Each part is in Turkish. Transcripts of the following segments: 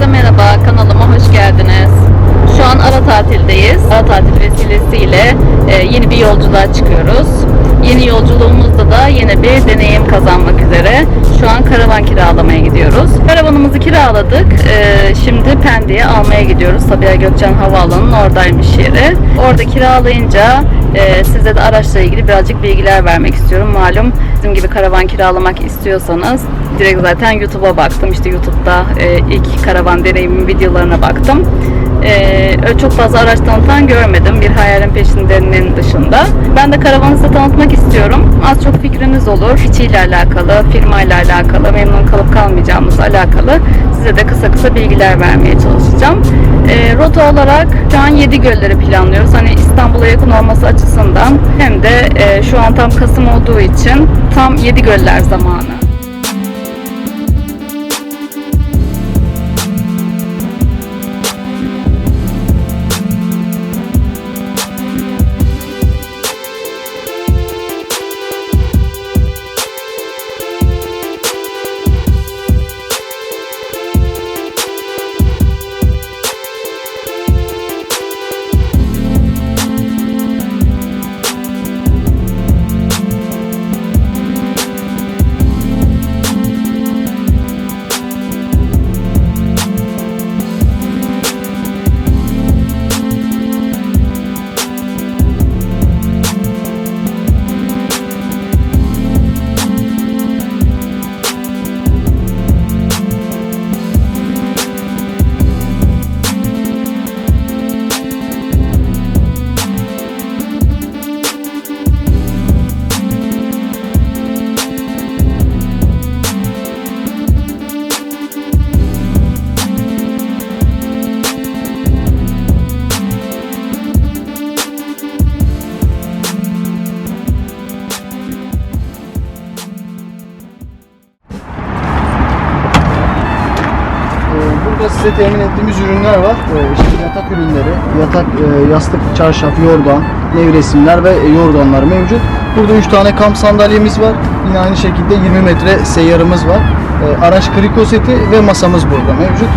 Herkese merhaba, kanalıma hoş geldiniz. Şu an ara tatildeyiz. Ara tatil vesilesiyle e, yeni bir yolculuğa çıkıyoruz. Yeni yolculuğumuzda da yeni bir deneyim kazanmak üzere şu an karavan kiralamaya gidiyoruz. Karavanımızı kiraladık. E, şimdi Pendik'e almaya gidiyoruz. Sabiha Gökçen Havaalanı'nın oradaymış yeri. Orada kiralayınca e, size de araçla ilgili birazcık bilgiler vermek istiyorum. Malum bizim gibi karavan kiralamak istiyorsanız direkt zaten YouTube'a baktım. İşte YouTube'da e, ilk karavan deneyimim videolarına baktım. E, çok fazla araç tanıtan görmedim. Bir hayalin peşindenin dışında. Ben de karavanı size tanıtmak istiyorum. Az çok fikriniz olur. İçiyle alakalı, firmayla alakalı, memnun kalıp kalmayacağımızla alakalı size de kısa kısa bilgiler vermeye çalışacağım. E, rota olarak şu an 7 gölleri planlıyoruz. Hani İstanbul'a yakın olması açısından hem de e, şu an tam Kasım olduğu için tam 7 göller zamanı. Temin ettiğimiz ürünler var. Ee, İşte yatak ürünleri, yatak, e, yastık, çarşaf, yorgan, nevresimler ve yorganlar mevcut. Burada 3 tane kamp sandalyemiz var. Yine aynı şekilde 20 metre seyyarımız var. Ee, Araç kriko seti ve masamız burada mevcut. Ee,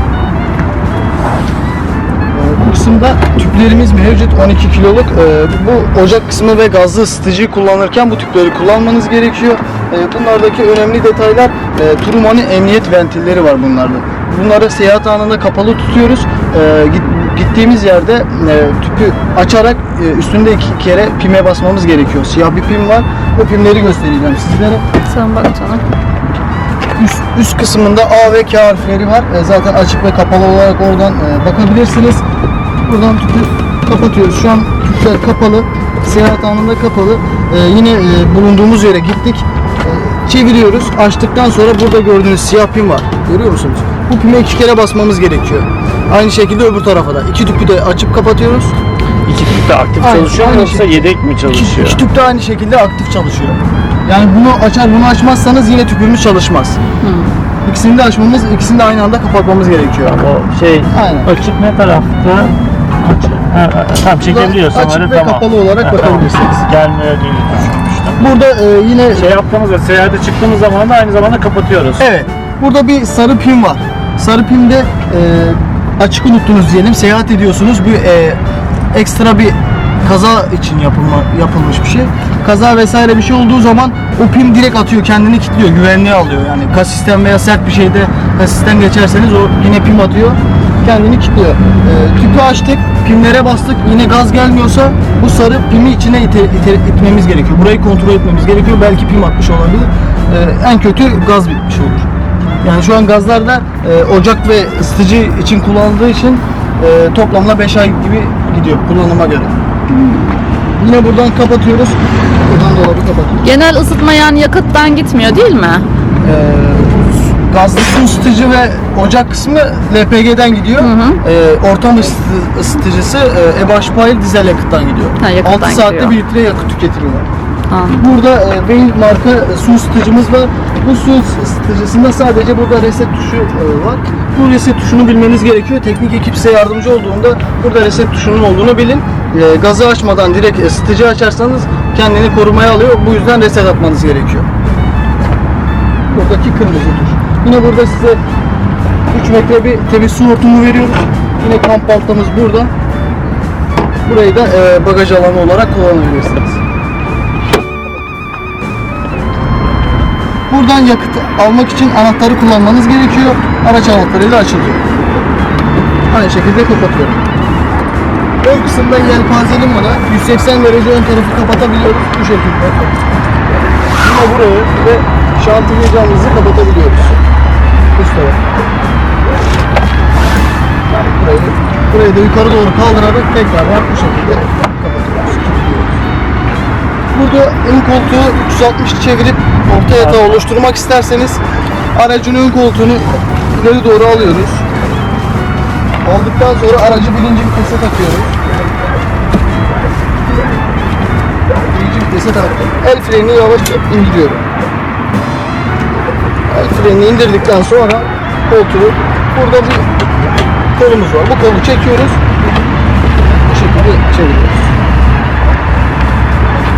Bu kısımda tüplerimiz mevcut 12 kiloluk. Ee, Bu ocak kısmı ve gazlı ısıtıcıyı kullanırken bu tüpleri kullanmanız gerekiyor. Ee, Bunlardaki önemli detaylar e, Truman'ın emniyet ventilleri var bunlarda. Bunları seyahat anında kapalı tutuyoruz. Ee, git- Gittiğimiz yerde e, tüpü açarak e, üstünde iki kere pime basmamız gerekiyor. Siyah bir pim var. O pimleri göstereceğim sizlere. Sen bak canım. Üst, üst kısmında A ve K harfleri var. E, zaten açık ve kapalı olarak oradan e, bakabilirsiniz. Buradan tüpü kapatıyoruz. Şu an tüpler kapalı. Seyahat anında kapalı. E, yine e, bulunduğumuz yere gittik. E, çeviriyoruz. Açtıktan sonra burada gördüğünüz siyah pin var. Görüyor musunuz? Bu pime iki kere basmamız gerekiyor. Aynı şekilde öbür tarafa da. İki tüpü de açıp kapatıyoruz. İki tüp de aktif Aynen, çalışıyor mu aynı yoksa şey. yedek mi İki, çalışıyor? iki tüp de aynı şekilde aktif çalışıyor. Yani bunu açar bunu açmazsanız yine tüpümüz çalışmaz. İkisini de açmamız, ikisini de aynı anda kapatmamız gerekiyor. O şey Aynen. açık ne tarafta? Açık. Ha, tamam çekebiliyorsan Açık öyle ve tamam. kapalı olarak Ha, bakabilirsiniz. Gelmiyor diye düşünmüştüm. Burada e, yine Şey yaptığımızda seyahate çıktığımız zaman da aynı zamanda kapatıyoruz. evet. Burada bir sarı pin var. Sarı pinde e, açık unuttunuz diyelim. Seyahat ediyorsunuz. Bir e, ekstra bir kaza için yapılma, yapılmış bir şey. Kaza vesaire bir şey olduğu zaman o pin direkt atıyor, kendini kilitliyor, güvenliğe alıyor. Yani kasisten veya sert bir şeyde kasisten geçerseniz o yine pin atıyor, kendini kilitliyor. E, tüpü açtık, pimlere bastık, yine gaz gelmiyorsa bu sarı pimi içine ite, ite- itmemiz gerekiyor. Burayı kontrol etmemiz gerekiyor. Belki pim atmış olabilir. E, en kötü gaz bitmiş olur. Yani şu an gazlarda e, ocak ve ısıtıcı için kullanıldığı için e, toplamda 5 ay gibi gidiyor kullanıma göre. Yine buradan kapatıyoruz. Buradan dolabı kapatıyoruz. Genel ısıtma yani yakıttan gitmiyor değil mi? E, gazlı su ısıtıcı ve ocak kısmı LPG'den gidiyor. E, ortam ısıtı- ısıtıcısı e, EBA dizel yakıttan gidiyor. Ha, yakıttan 6 saatte gidiyor. 1 litre yakıt. Anladım. Burada e, Veil marka e, su ısıtıcımız var. Bu su ısıtıcısında sadece burada reset tuşu e, var. Bu reset tuşunu bilmeniz gerekiyor. Teknik ekip size yardımcı olduğunda burada reset tuşunun olduğunu bilin. E, gazı açmadan direkt ısıtıcı açarsanız kendini korumaya alıyor. Bu yüzden reset atmanız gerekiyor. Buradaki kırmızı tuş. Yine burada size 3 metre bir temiz su hortumu veriyoruz. Yine kamp baltamız burada. Burayı da e, bagaj alanı olarak kullanabilirsiniz. Buradan yakıt almak için anahtarı kullanmanız gerekiyor. Araç anahtarıyla açılıyor. Aynı şekilde kapatıyorum. Ön kısımda yelpazelim var. 180 derece ön tarafı kapatabiliyoruz bu şekilde. Yine burayı ve şantiye camımızı kapatabiliyoruz. Üst tarafı. Burayı, burayı da yukarı doğru kaldırarak tekrardan bu şekilde kapatıyoruz. Burada ön koltuğu 360 çevirip orta yatağı oluşturmak isterseniz aracın ön koltuğunu ileri doğru alıyoruz. Aldıktan sonra aracı birinci vitese takıyoruz. Birinci vitese taktım. El frenini yavaşça indiriyorum. El frenini indirdikten sonra koltuğu burada bir kolumuz var. Bu kolu çekiyoruz. Bu şekilde çeviriyoruz.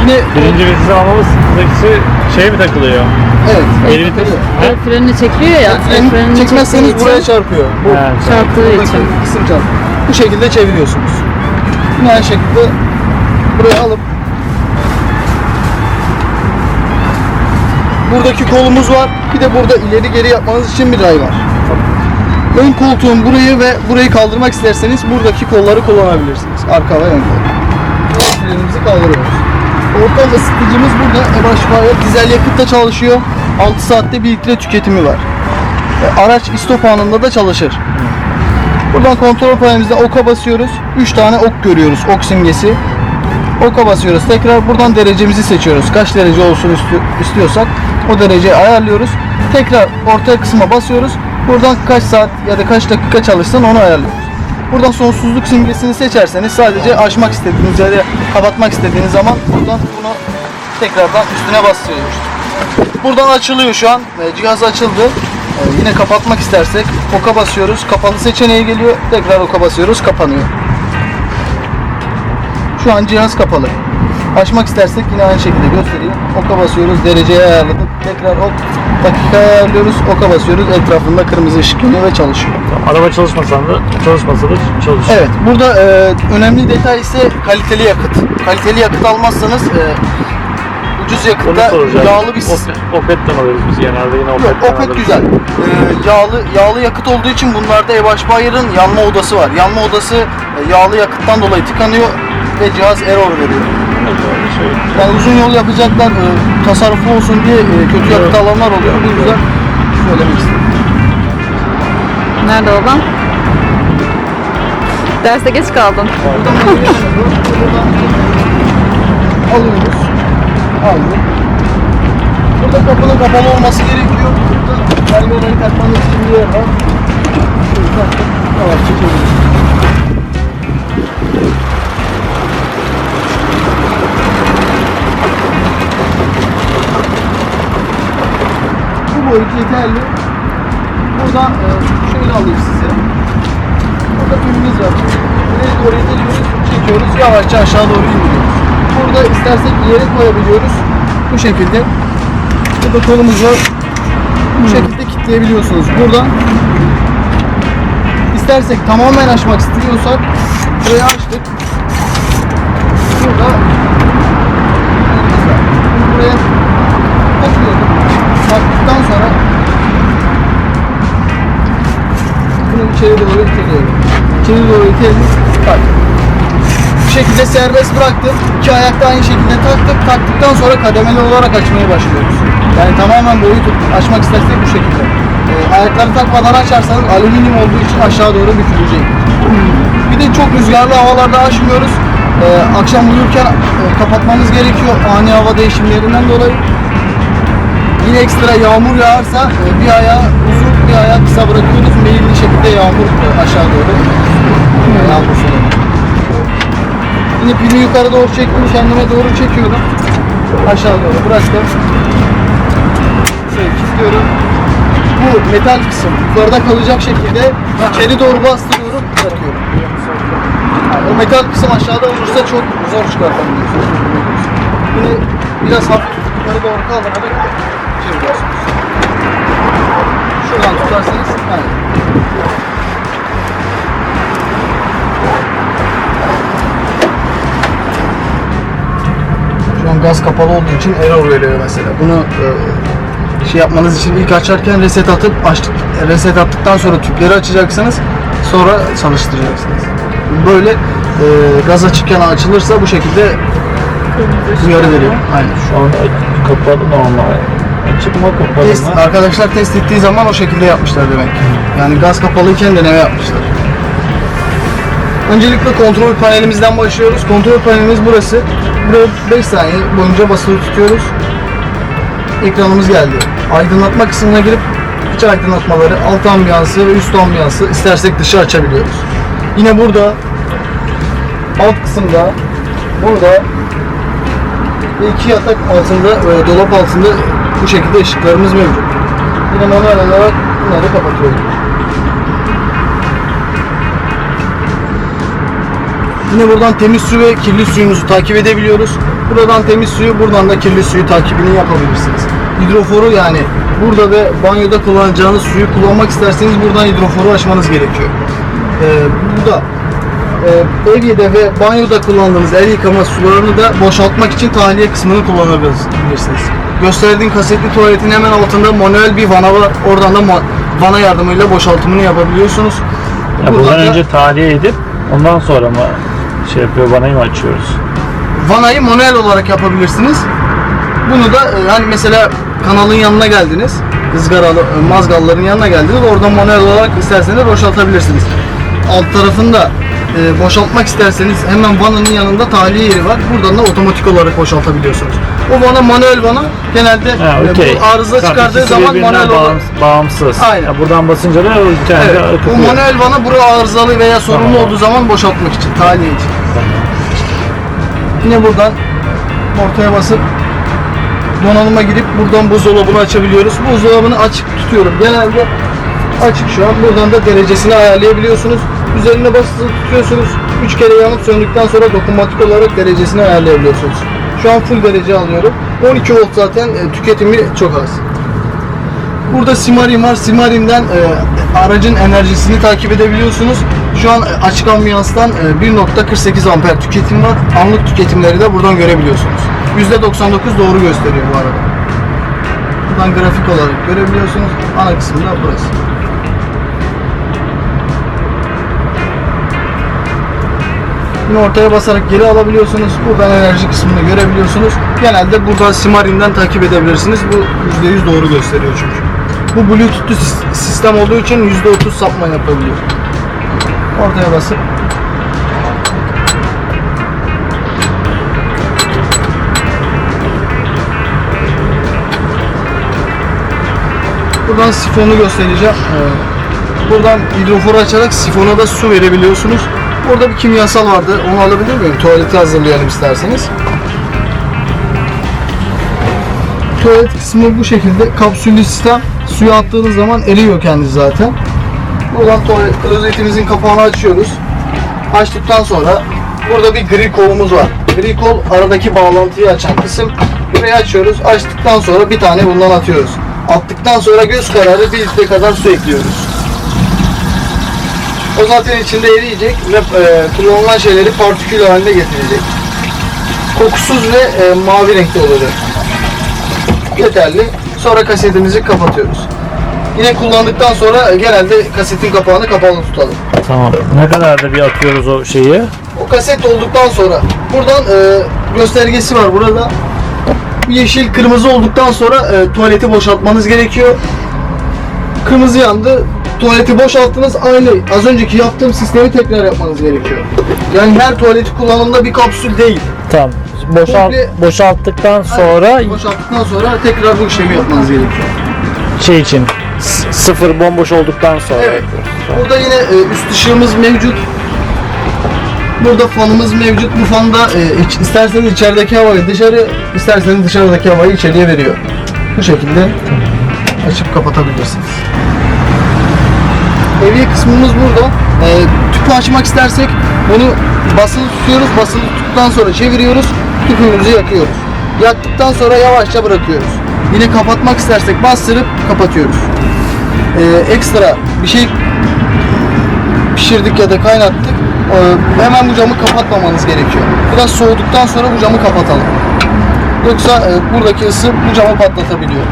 Yine Birinci vitesi almamız sıkıntısı şey mi takılıyor? evet. Geri vites. Ha? El frenini çekiyor ya. El Freni frenini çekmezseniz çektiği buraya için çarpıyor. Bu Ha, çarptığı buradaki için. kısım çarpıyor. Bu şekilde çeviriyorsunuz. Yine aynı şekilde buraya alıp buradaki kolumuz var. Bir de burada ileri geri yapmanız için bir ray var. Ön koltuğun burayı ve burayı kaldırmak isterseniz buradaki kolları kullanabilirsiniz. Arka ve ön kol. Frenimizi kaldırıyoruz. Ortam ısıtıcımız burada. Ebaş Fire dizel yakıtla çalışıyor. 6 saatte 1 litre tüketimi var. E, Araç istop anında da çalışır. Buradan kontrol panelimizde oka basıyoruz. 3 tane ok görüyoruz. Ok simgesi. Oka basıyoruz. Tekrar buradan derecemizi seçiyoruz. Kaç derece olsun isti- istiyorsak o dereceyi ayarlıyoruz. Tekrar orta kısma basıyoruz. Buradan kaç saat ya da kaç dakika çalışsın onu ayarlıyoruz. Buradan sonsuzluk simgesini seçerseniz sadece açmak istediğiniz ya kapatmak istediğiniz zaman buradan bunu tekrardan üstüne basıyoruz. Buradan açılıyor şu an. E, Cihaz açıldı. E, Yine kapatmak istersek oka basıyoruz. Kapalı seçeneği geliyor. Tekrar oka basıyoruz. Kapanıyor. Şu an cihaz kapalı. Açmak istersek yine aynı şekilde göstereyim. Oka basıyoruz. Dereceyi ayarladık. Tekrar ok. Dakika ayarlıyoruz. Oka basıyoruz. Etrafında kırmızı ışık yanıyor ve çalışıyor. Araba çalışmasan da çalışmasa da çalışıyor. Evet, burada e, önemli detay ise kaliteli yakıt. Kaliteli yakıt almazsanız e, ucuz yakıtta yağlı bir sistem. Opet- Opet'ten alıyoruz biz genelde yine Yok, Opet'ten Opet alırız. güzel. Ee, yağlı yağlı yakıt olduğu için bunlarda Ebaş Bayır'ın yanma odası var. Yanma odası e, yağlı yakıttan dolayı tıkanıyor ve cihaz error veriyor. Yani uzun yol yapacaklar, e, tasarruflu olsun diye e, kötü yakıt alanlar oluyor. Bu yüzden söylemek istedim. Nerede olan? Derse geç kaldın. Alıyoruz. Aldık. Burada kapının kapalı olması gerekiyor. Burada pergolayı takmanız için bir yer var. Yavaşça çeviriyoruz. Bu boyut yeterli. Buradan e, şöyle alayım size. Burada ürünümüz var. İleri doğru iteliyoruz, çekiyoruz, yavaşça aşağı doğru indiriyoruz. Burada istersek ileri koyabiliyoruz. Bu şekilde. Burada kolumuz. Bu şekilde kilitleyebiliyorsunuz. Buradan istersek tamamen açmak istiyorsak burayı açtık. İçeri doğru itelim. Bak. Bu şekilde serbest bıraktım. İki ayakta aynı şekilde taktık. Taktıktan sonra kademeli olarak açmaya başlıyoruz. Yani tamamen boyu tut, açmak istersek bu şekilde. Ee, ayakları takmadan açarsanız alüminyum olduğu için aşağı doğru bükülecek. Bir de çok rüzgarlı havalarda açmıyoruz. Ee, akşam uyurken e, kapatmamız gerekiyor ani hava değişimlerinden dolayı. Yine ekstra yağmur yağarsa e, bir ayağı uzun bir ayağı kısa bırakıyoruz. Meyilli şekilde yağmur e, aşağı doğru e, yağmur suları. Yine pimi yukarı doğru çektim, kendime doğru çekiyorum. Aşağı doğru bıraktım. Şöyle kilitliyorum. Bu metal kısım yukarıda kalacak şekilde içeri doğru bastırıyorum, bırakıyorum. Yani o metal kısım aşağıda olursa çok zor çıkartamıyorsunuz. Yine biraz hafif yukarı doğru kaldırarak çeviriyorsunuz. Şuradan tutarsanız, aynen. Gaz kapalı olduğu için error veriyor mesela. Bunu e, şey yapmanız için ilk açarken reset atıp açtık, reset attıktan sonra tüpleri açacaksınız. Sonra çalıştıracaksınız. Böyle e, gaz açıkken açılırsa bu şekilde uyarı veriyor. Aynen. Şu an kapalı normal. Açık mı kapalı Test, arkadaşlar test ettiği zaman o şekilde yapmışlar demek ki. Yani gaz kapalıyken deneme yapmışlar. Öncelikle kontrol panelimizden başlıyoruz. Kontrol panelimiz burası. Buraya 5 saniye boyunca basılı tutuyoruz. Ekranımız geldi. Aydınlatma kısmına girip iç aydınlatmaları, alt ambiyansı ve üst ambiyansı istersek dışı açabiliyoruz. Yine burada alt kısımda burada iki yatak altında, e, dolap altında bu şekilde ışıklarımız mevcut. Yine manuel olarak bunları kapatıyoruz. Yine buradan temiz su ve kirli suyumuzu takip edebiliyoruz. Buradan temiz suyu, buradan da kirli suyu takibini yapabilirsiniz. Hidroforu yani burada ve banyoda kullanacağınız suyu kullanmak isterseniz buradan hidroforu açmanız gerekiyor. Ee, burada e, evyede ve banyoda kullandığınız el yıkama sularını da boşaltmak için tahliye kısmını kullanabilirsiniz. Gösterdiğim kasetli tuvaletin hemen altında manuel bir vana var. Oradan da vana yardımıyla boşaltımını yapabiliyorsunuz. Ya Buradan buradan da- önce tahliye edip ondan sonra mı şey yapıyor vanayı mı açıyoruz? Vanayı manuel olarak yapabilirsiniz. Bunu da e, hani mesela kanalın yanına geldiniz. ızgaralı, e, mazgalların yanına geldiniz. Oradan manuel olarak isterseniz boşaltabilirsiniz. Alt tarafında e, boşaltmak isterseniz hemen vananın yanında tahliye yeri var. Buradan da otomatik olarak boşaltabiliyorsunuz. O vana manuel vana genelde Ha, e, okey. bu arıza Tamam, çıkardığı ikisi zaman birbirinden manuel olarak bağımsız. bağımsız. Aynen. Ya buradan basınca da o kendi Evet, o manuel vana bura arızalı veya sorunlu Tamam. olduğu zaman boşaltmak için, tahliye için. Yine buradan ortaya basıp donanıma girip buradan buzdolabını açabiliyoruz. Buzdolabını açık tutuyorum. Genelde açık şu an. Buradan da derecesini ayarlayabiliyorsunuz. Üzerine basılı tutuyorsunuz. 3 kere yanıp söndükten sonra dokunmatik olarak derecesini ayarlayabiliyorsunuz. Şu an full derece alıyorum. 12 volt zaten e, tüketimi çok az. Burada Simarim var. Simarim'den e, aracın enerjisini takip edebiliyorsunuz. Şu an e, açık ambiyanstan e, 1.48 amper tüketim var. Anlık tüketimleri de buradan görebiliyorsunuz. %99 doğru gösteriyor bu arada. Buradan grafik olarak görebiliyorsunuz. Ana kısmı da burası. Yine ortaya basarak geri alabiliyorsunuz. Buradan enerji kısmını görebiliyorsunuz. Genelde burada Simarin'den takip edebilirsiniz. Bu %100 doğru gösteriyor çünkü. Bu Bluetooth'lu sis- sistem olduğu için %30 sapma yapabiliyor. Ortaya basıp Buradan sifonu göstereceğim. Ee, Buradan hidroforu açarak sifona da su verebiliyorsunuz. Orada bir kimyasal vardı. Onu alabilir miyim? Tuvaleti hazırlayalım isterseniz. Tuvalet kısmı bu şekilde. Kapsüllü sistem. Suya attığınız zaman eriyor kendisi zaten. Buradan tuvalet klozetimizin kapağını açıyoruz. Açtıktan sonra burada bir gri kolumuz var. Gri kol aradaki bağlantıyı açan kısım. Burayı açıyoruz. Açtıktan sonra bir tane bundan atıyoruz. Attıktan sonra göz kararı bir litre kadar su ekliyoruz. O zaten içinde eriyecek ve e, kullanılan şeyleri partikül haline getirecek. Kokusuz ve e, mavi renkte olacak. Yeterli. Sonra kasetimizi kapatıyoruz. Yine kullandıktan sonra genelde kasetin kapağını kapalı tutalım. Tamam. Ne kadar da bir atıyoruz o şeyi? O kaset olduktan sonra buradan e, göstergesi var burada. Yeşil kırmızı olduktan sonra e, tuvaleti boşaltmanız gerekiyor. Kırmızı yandı. Tuvaleti boşalttınız. Aynı az önceki yaptığım sistemi tekrar yapmanız gerekiyor. Yani her tuvaleti kullanımda bir kapsül değil. Tamam. Boşalt, Komple- boşalttıktan sonra boşalttıktan sonra tekrar bu işlemi yapmanız gerekiyor. şey için sıfır bomboş olduktan sonra. Evet. Burada yine e, üst ışığımız mevcut. Burada fanımız mevcut. Bu fan da e, iç- isterseniz içerideki havayı dışarı, isterseniz dışarıdaki havayı içeriye veriyor. Bu şekilde açıp kapatabilirsiniz. Evye kısmımız burada. E, tüpü açmak istersek bunu basılı tutuyoruz. Basılı tuttuktan sonra çeviriyoruz. Tüpümüzü yakıyoruz. Yaktıktan sonra yavaşça bırakıyoruz. Yine kapatmak istersek bastırıp kapatıyoruz. E, ekstra bir şey pişirdik ya da kaynattık. e, hemen bu camı kapatmamanız gerekiyor. Biraz soğuduktan sonra bu camı kapatalım. Yoksa e, buradaki ısı bu camı patlatabiliyor.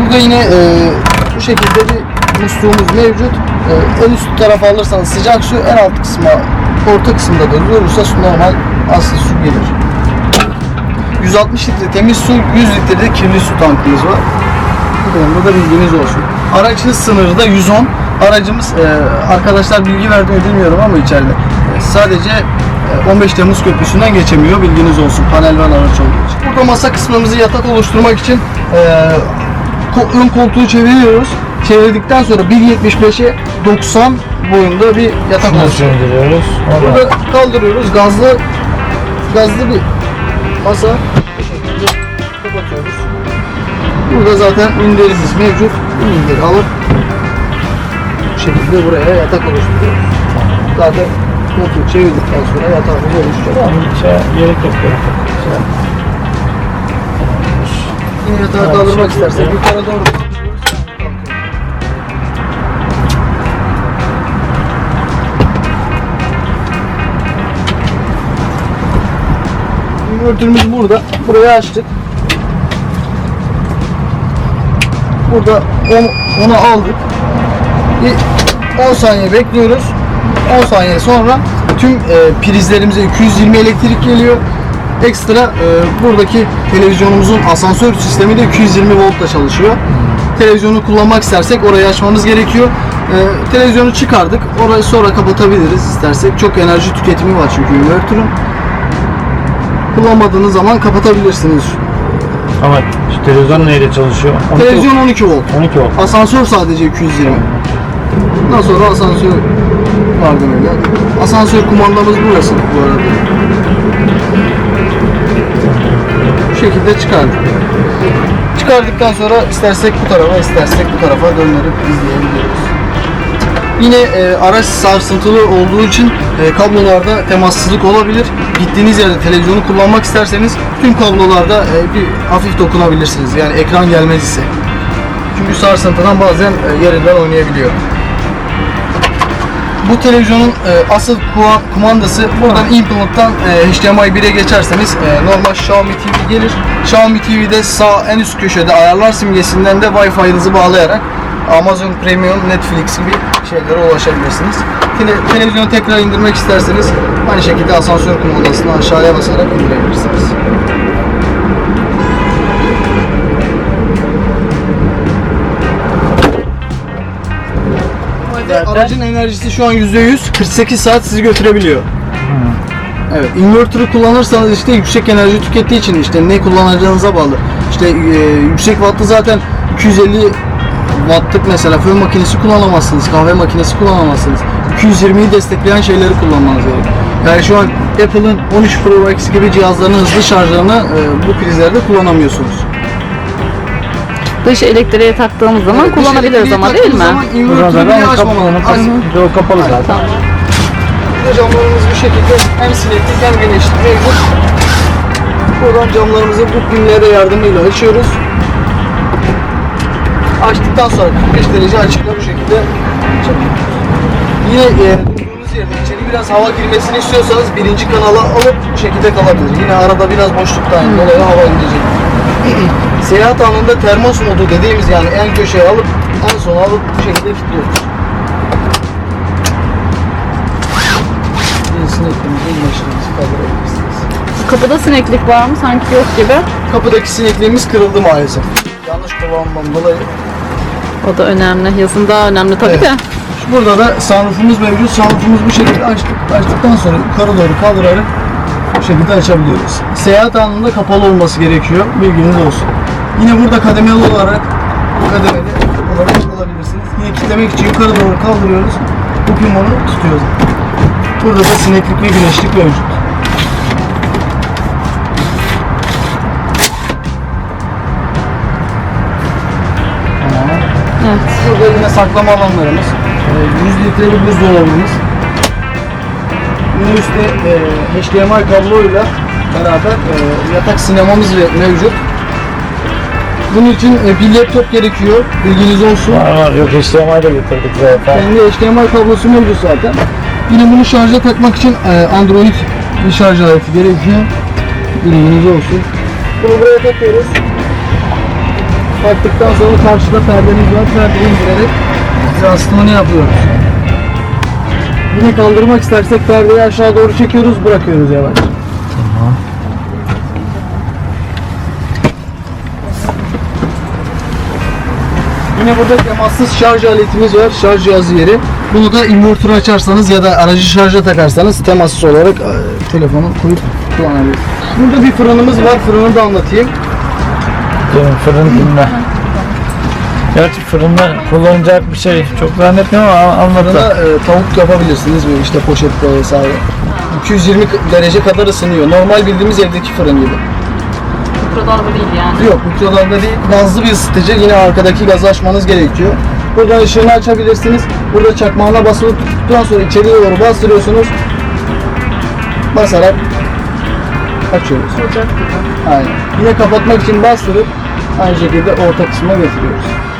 Burada yine e, bu şekilde bir musluğumuz mevcut. E, en üst tarafa alırsanız sıcak su, en alt kısma, orta kısımda da durursa normal asıl su gelir. 160 litre temiz su, 100 litre de kirli su tankımız var. Bu konuda da bilginiz olsun. Araç hız sınırı da 110. Aracımız e, arkadaşlar bilgi verdi mi bilmiyorum ama içeride. E, sadece e, 15 Temmuz Köprüsü'nden geçemiyor bilginiz olsun panel van araç olduğu için. Burada masa kısmımızı yatak oluşturmak için e, ön koltuğu çeviriyoruz. Çevirdikten sonra 1.75'e 90 boyunda bir yatak oluşturuyoruz. Burada kaldırıyoruz. Gazlı gazlı bir masa bu şekilde kapatıyoruz. Burada zaten minderimiz mevcut. Minderi alıp bu şekilde buraya yatak oluşturuyoruz. Zaten koltuğu çevirdikten sonra yatağımız oluşacak. Tamam, şey, gerek yok. Yine yatağı kaldırmak istersek yukarı doğru Invertörümüz burada. Burayı açtık. Burada onu, onu aldık. Bir 10 saniye bekliyoruz. 10 saniye sonra tüm e, prizlerimize 220 elektrik geliyor. Ekstra e, buradaki televizyonumuzun asansör sistemi de 220 voltla çalışıyor. Televizyonu kullanmak istersek orayı açmamız gerekiyor. E, televizyonu çıkardık. Orayı sonra kapatabiliriz istersek. Çok enerji tüketimi var çünkü invertörün. Kullanmadığınız zaman kapatabilirsiniz. Ama şu televizyon neyle çalışıyor? 12 Televizyon 12 volt. 12 volt. Asansör sadece 220. Ondan sonra asansör vardı öyle. Asansör kumandamız burası bu arada. Bu şekilde çıkardık. Çıkardıktan sonra istersek bu tarafa, istersek bu tarafa döndürüp izleyebiliyoruz. Yine e, araç sarsıntılı olduğu için e, kablolarda temassızlık olabilir. Gittiğiniz yerde televizyonu kullanmak isterseniz tüm kablolarda e, bir hafif dokunabilirsiniz. Yani ekran gelmez ise. Çünkü sarsıntıdan bazen e, yerinden oynayabiliyor. Bu televizyonun e, asıl kumandası buradan input'tan e, HDMI 1'e geçerseniz e, normal Xiaomi TV gelir. Xiaomi TV'de sağ en üst köşede ayarlar simgesinden de Wi-Fi'nizi bağlayarak Amazon Premium, Netflix gibi şeylere ulaşabilirsiniz. Tele- televizyonu tekrar indirmek isterseniz aynı şekilde asansör kumandasını aşağıya basarak indirebilirsiniz. Zaten- Aracın enerjisi şu an %100, 48 saat sizi götürebiliyor. Evet, inverter'ı kullanırsanız işte yüksek enerji tükettiği için işte ne kullanacağınıza bağlı. İşte e, yüksek wattlı zaten 250 wattlık mesela fön makinesi kullanamazsınız, kahve makinesi kullanamazsınız. 220'yi destekleyen şeyleri kullanmanız gerekiyor. Yani şu an Apple'ın 13 Pro Max gibi cihazların hızlı şarjlarını e, bu prizlerde kullanamıyorsunuz. Dış elektriğe taktığımız zaman Evet, kullanabiliriz ama değil mi? taktığınız zaman Inverter'ı bile zaten açmamalı. kapalı. Zaten. Tamam. Bir de camlarımız bu şekilde hem sineklik hem mevcut. Buradan camlarımızı bu pimlere yardımıyla açıyoruz. Açtıktan sonra 45 derece açıkla bu şekilde açabiliyoruz. Yine e, durduğunuz yerde içeri biraz hava girmesini istiyorsanız birinci kanala alıp bu şekilde kalabilir. Yine arada biraz boşluktan dolayı hava gidecek. Seyahat anında termos modu dediğimiz yani en köşeye alıp en sona alıp bu şekilde kilitliyoruz. Bir sinekliğimizi başımızı kaldırabilirsiniz. Kapıda sineklik var mı? Sanki yok gibi. Kapıdaki sinekliğimiz kırıldı maalesef. Yanlış kullanmam dolayı. O da önemli. Yazın daha önemli tabii Evet. de. Burada da sunroofumuz mevcut. Sunroofumuz bu şekilde açtık. Açtıktan sonra yukarı doğru kaldırarak bu şekilde açabiliyoruz. Seyahat anında kapalı olması gerekiyor. Bilginiz olsun. Yine burada kademeli olarak kademeli olarak alabilirsiniz. Yine kilitlemek için yukarı doğru kaldırıyoruz. Bu pin onu tutuyor. Burada da sineklik ve güneşlik mevcut. Evet. Burada yine saklama alanlarımız. Ee, 100 litrelik buzdolabımız. Yine üstte e, HDMI kabloyla beraber e, yatak sinemamız mevcut. Bunun için e, bir laptop gerekiyor. Bilginiz olsun. Var var. Yok HDMI de getirdik zaten. Kendi HDMI kablosu mevcut zaten. Yine bunu şarja takmak için e, Android bir şarj aleti gerekiyor. Bilginiz olsun. Bunu buraya takıyoruz. Taktıktan sonra karşıda perdemiz var. Perdeyi indirerek ısıtımını yapıyoruz. Yine kaldırmak istersek perdeyi aşağı doğru çekiyoruz, bırakıyoruz yavaş. Tamam. Yine burada temassız şarj aletimiz var, şarj cihazı yeri. Bunu da inverter açarsanız ya da aracı şarja takarsanız temassız olarak e, telefonu koyup kullanabilirsiniz. Burada bir fırınımız var, fırını da anlatayım. Değil mi? Fırın bilme. Gerçi fırında kullanacak bir şey çok zannetmiyorum ama anlat Fırına da. e, tavuk yapabilirsiniz böyle işte poşette vesaire. 220 derece kadar ısınıyor. Normal bildiğimiz evdeki fırın gibi. Mikrodalga değil yani. Yok mikrodalga değil, gazlı bir ısıtıcı. Yine arkadaki gazı açmanız gerekiyor. Buradan ışığını açabilirsiniz. Burada çakmağına basılı tuttuktan sonra içeriye doğru bastırıyorsunuz. Basarak açıyoruz. Ocak gibi. Aynen. Yine kapatmak için bastırıp aynı şekilde orta kısma getiriyoruz.